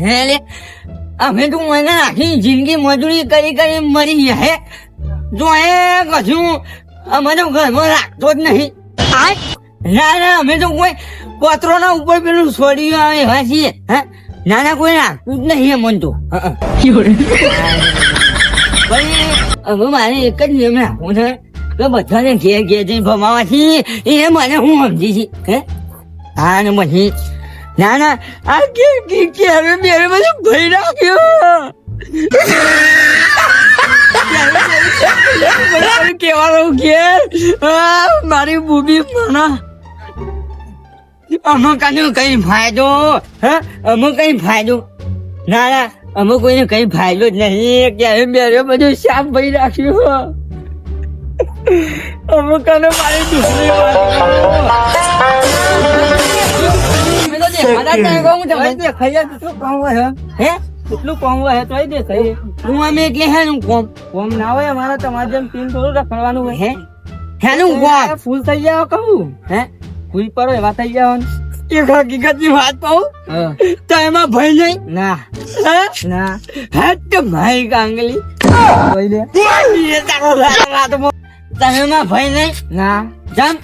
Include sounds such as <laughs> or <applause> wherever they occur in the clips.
હે લે? અમે તો મને આખી જિંદગી મજૂરી કરી કરી મરી હે. જો એ કશું અમે તો ઘરમાં રાખતો જ નહીં. ના ના અમે તો કોઈ પત્રોના ઉપર પેલું છોડી આવે એવા છીએ હા? ના ના કોઈ રાખતું જ નહીં અમને તો. હવે મારે એક જ નિયમ રાખવો છે કે બધાને ઘેર ઘેર જઈને ભમાવાથી એ મને હું સમજી છી હે? હા ને પછી ના ના આ કે કે કે હવે મેરે બધું ભરી નાખ્યું. <laughs> કેવાનું કે મારી બુબી માના અમુક કઈ ફાયદો હે? અમુક કઈ ફાયદો? ના ના અમુક કોઈને કઈ ફાયદો જ નહીં. ક્યારે મેરે બધું શામ ભરી રાખ્યું અમુક કાને મારી હે કેટલું કોમ હોય તો દેખાય હું? અમે એટલે હેનું કોમ. કોમ ના હોય અમારે તમારે જેમ ટીમ થોડું રખડવાનું હોય. હે? હેનું કોમ? ફૂલ થઈ જાવ કહું. હે? ફૂલ પડો એવા થઈ જાવ એક હકીકતની વાત કહું? તો એમાં ભય નહીં? ના. હે? ના. તો ભાઈ કાંગલી. તમે એમાં ભય નહીં? ના. જમ.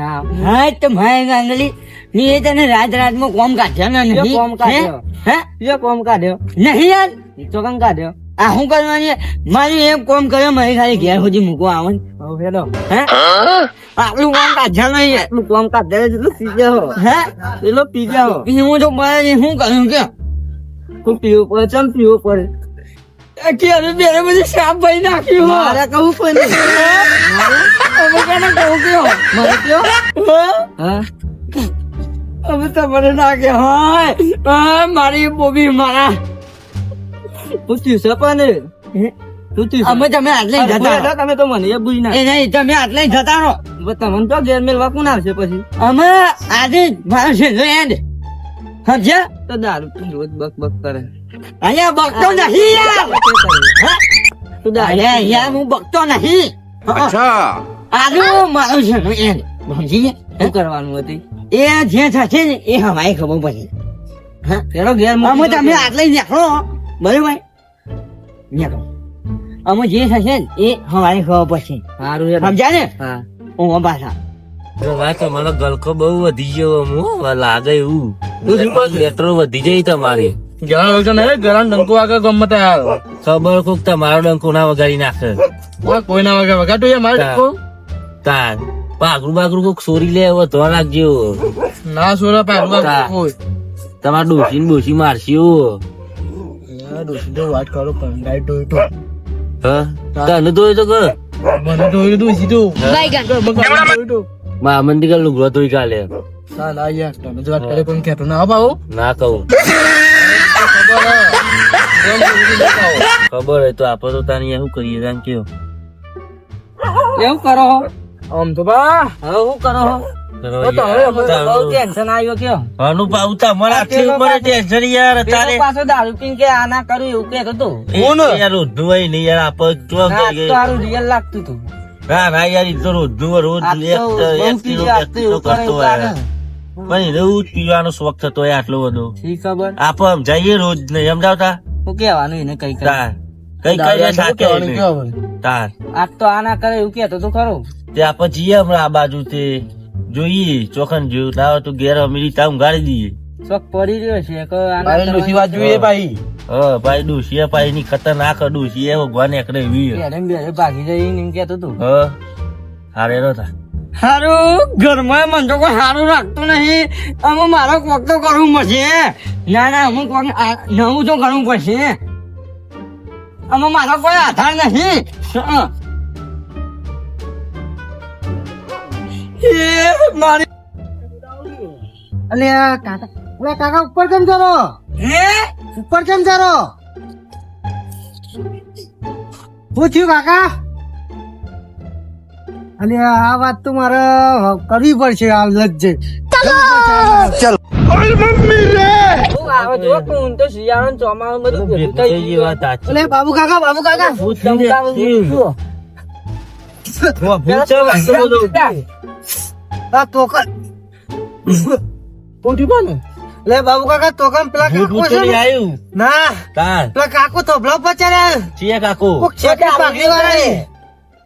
ના. હટ ભાઈ કાંગલી. ની એ તને રાત રાતમાં કોમ કાઢ્યા ને નહીં? કોમ કાઢ્યો. હે? કોમ કાઢ્યો. નહીં યાર? તો કમ કાઢ્યો. આ શું કરવાની? મારી એમ કોમ કર્યો મારી ખાલી ઘેર સુધી મૂકવા આવે હવે હેલો. હે? આટલું કોમ કાઢ્યા નહીં આટલું કોમ કાઢે એટલું પી હો હે? એટલો પી હો હું તો મારે શું કરું કે? તું પીવું પડે ચમ પીવું પડે? અત્યારે બેરે બધું સાફ ભાઈ નાખ્યું હો. મારે કહું પણ કોને કહું કયો? મારે કયો હા? અમે તમને નાખે હાય હા, મારી બોબી મારા. પૂછ્યું છે પણ અમે તમે આટલે જતા તમે તો મને એ ના. એ નહીં તમે આટલે જતા રહો. તમને તો ઘેર મેળવા કોણ આવશે પછી? અમે આજે મારો છેલ્લો એન્ડ સમજ્યા તો દારૂ રોજ બક બક કરે. અહીંયા બકતો નહીં યાર. હા? તું દારૂ યાર હું બકતો નહીં. આજુ મારો છે એન્ડ સમજી શું કરવાનું હતી? એ જે થશે ને એ હમારી ખબર પછી હા પેલો ગેર અમે તમે. આટલે નીકળો. બરોબર? નીકળો. અમે જે થશે ને એ હમારી ખબર પછી સારું. સમજ્યા ને? હા. હું પાછા. ભાઈ તમારો ગલકો બહુ વધી ગયો હું લાગે એવું. પેટ્રોલ વધી જાય તમારી. ગરમ ડંકો આગળ ગમત ખબર કોક તમારો ડંકો ના વગાડી નાખે. કોઈ ના વગાડું યાર મારે ડંકો? તાર પાઘરું બાઘરું કોક સોરી લે હવે ધોવા રાખજો ના સોરા પાઘરું હા. તમારે ડોસી ડોસી મારશી એવું ડોસી તો વાત કરો પણ ડાયટ તો તો. હા? તને તો તો કર. મને તો ડોસી તો બાઈગન મા મંદી કર લુગરો ધોઈ કાલે. ચાલ ના યાર તમે જો વાત કરે પણ કેતો ના આવો ના કહું. ખબર હોય તો આપણે તો તારી શું કરીએ તાન કે એવું કરો. આમ તો બા હવે શું કરો? રોજ પીવાનો શોખ થતો આટલો બધો. શી આપણે જઈએ રોજ ને સમજાવતા? શું કહેવાનું એને કઈ કઈ. તાર. આજ તો આના કરે એવું કેતો તું ખરું? ત્યાં આપણે જઈએ હમણાં આ બાજુ તે જોઈએ ચોખન જોયું ના હોય તો ઘેર અમીરી તા ગાડી દઈએ. ચોક પડી રહ્યો છે કે આ ના જોઈએ ભાઈ. હા ભાઈ ડોશીએ ભાઈ ની ખતરનાક ડોશીએ ભગવાન એકડે વી ઘેરે ને બેરે ભાગી જઈ ને કેતો તું. હા હારે રો તા. હારું ઘરમાં મને તો કોઈ સારું રાખતું નહીં. અમે મારો કોક તો કરવું પડશે. ના ના અમુક કોક નવું તો કરવું પડશે. અમે મારો કોઈ આધાર નહીં મારી અલે કાકા અલે કાકા ઉપર કેમ જરો? હે? ઉપર કેમ જરો? પૂછ્યું કાકા? અને આ વાત તો મારે કરવી પડશે આ લજ્જે. થઈ ગઈ વાત સાચી. અલે બાબુ કાકા બાબુ કાકા. ભૂત તમને શું? ભૂત છે વાંચો બધું. આ તો પોટી બને બાબુ કાકા તો કેમ ભૂત કાકુ તો તો.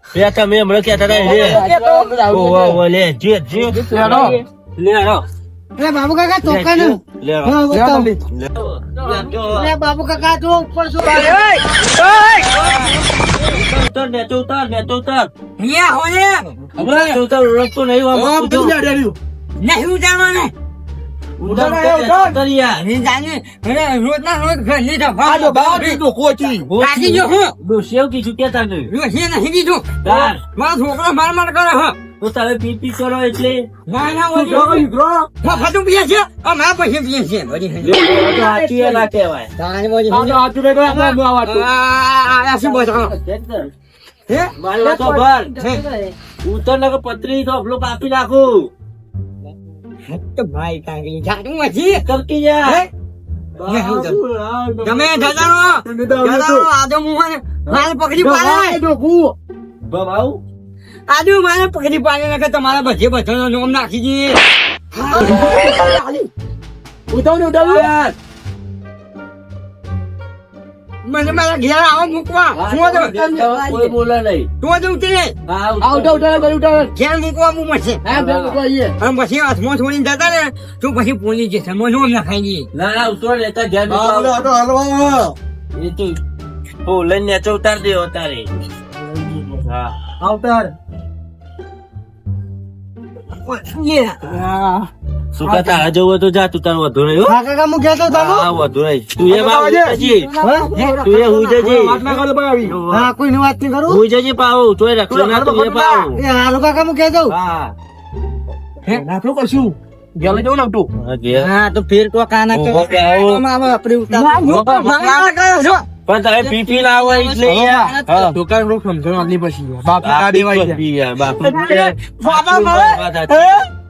બે તમે હમણાં કહેતા હતા લે જે જે બાબુ કાકા તો લે, કાને જે, લે બાબુ કાકા તો ઉપર શું ઉતાર, નેચો ઉતાર, નેચો ઉતાર. અહીંયા હોય નેચો ઉતાર, રસ્તો નહીં, તું જો. નહીં ઉતારવાને. છોકરો માર માર કરે હ. તો તારે પી પી કરો એટલે. ના ના ઓલી પીએ છે. અમારા પૈસે પીએ છે. બધી તો સાચું એ ના કહેવાય. તારે બધી આ શું બતાવો હે? મારી વાત સાંભળ. ઉતર ને કે પતરી તો અબલો નાખું. તો ભાઈ જાતું નથી કરતી જા? તમે આદો મુહાને મારે પકડી પાડે બાબુ આદુ મારે પકડી પાડે ને કે તમારા બધે બધાનો નોમ નાખી દઈએ મને મારા ઘેર આવો મૂકવા. હું કોઈ બોલે નહીં. તું તો ઉતરે. ઘેર મૂકવા હું મળશે અને પછી હાથમાં છોડીને જતા ને તો પછી પોલીસ સ્ટેશનમાં નોમ નખાઈ દઈએ ના ના ઉતરો લેતા ધ્યાન એ તો બોલે નેચો ઉતાર દે તારે હા. શું કહે તારા જવું હોય તો જા તું તાર વધુ નહીં હા. કાકા હું કહેતો હતો હા વધુ રહી તું એ બાવ જજે. તું એ હુઈ જજે. હા કોઈ ની વાત નહીં કરું? હું જજી પાવ તોય રક્ષણ ના તું એ પાવ. એ હાલો કાકા હું કહેતો. હા. હા, ઘેર. હા તો ફેર તો કાના કે આવો. આપણે પણ તારે પી પી એટલે દુકાન રોક સમજણ આટલી પછી. બાપુ યાર, બાપુ. બાપા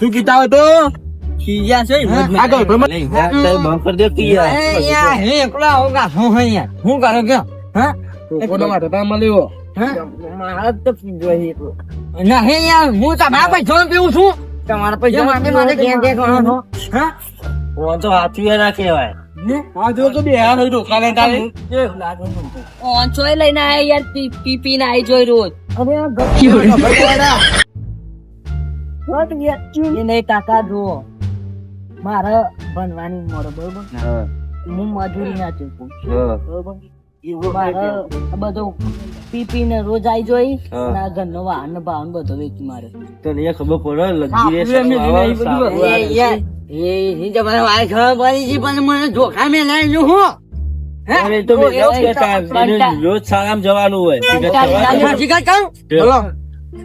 શું કીધા હોય. તો? ખીજા છે આગળ ભ્રમણ. લઈ, હા, કરી કી યાર. એ યાર હે મારા તો પીજો હે ના હે યાર હું તમારા પૈસા પીવું છું. તમારા પૈસા માટે મારે ક્યાં ક્યાં કરો હા? ઓન તો હાથું ના કહેવાય. મારે ભણવાની મોડો બરોબર? હું. મજૂરી ના ચૂકું બરોબર? બધું પી પી ને રોજ આઈ જોઈ. અને આ વાહન ભાવન બધો વેચી મારે. તને ખબર પડે લગી રે એ તમારે વાત ખબર પડી છે પણ મને ધોખા મેં લઈ નું હું. અરે તો મેં રોજ સારામ જવાનું હોય ટિકિટ કરું? બોલો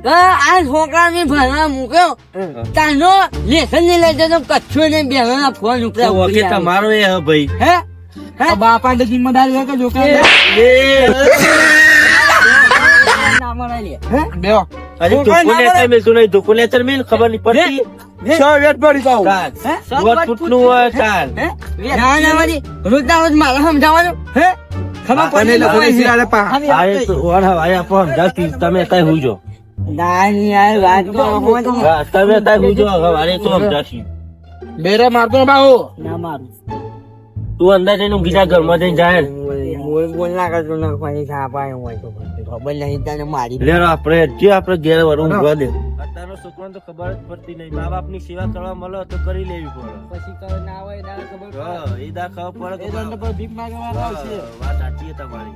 આ છોકરાને ભણવા મૂક્યો. તાનો લેસનની લઈ જતો કચ્છો ને બેહવાના ફોન ઉપર તમારો એ હ ભાઈ. હે? બાપા ને જિમ્મેદારી કે મિલ ખબર નહીં પડતી. છ વેટ પડી. દોઢ ફૂટનું હોય તાર. ના ના મારી. રોજ ના રોજ મારે સમજાવવાનું. હે? તો તમે કઈ હુજો. તો તો તમે કઈ હુજો તો. મારતો બાહુ. ના મારું. તું અંદર જઈને ઊંઘી જા ઘરમાં જઈને જાય બોલ બોલ ના કરતો ના કોઈ સાપાય હોય તો ખબર નહીં તને મારી લે આપણે જે આપણે ઘેર વર ઊંઘવા દે. અત્યારનો તો ખબર જ પડતી નહીં. મા બાપની સેવા કરવા મળે તો કરી લેવી પડે. પછી કઈ ના હોય ના ખબર હા, એ દા ખબર પડે કે એ દંડ પર ભીખ માંગવા આવશે વાત સાચી તમારી.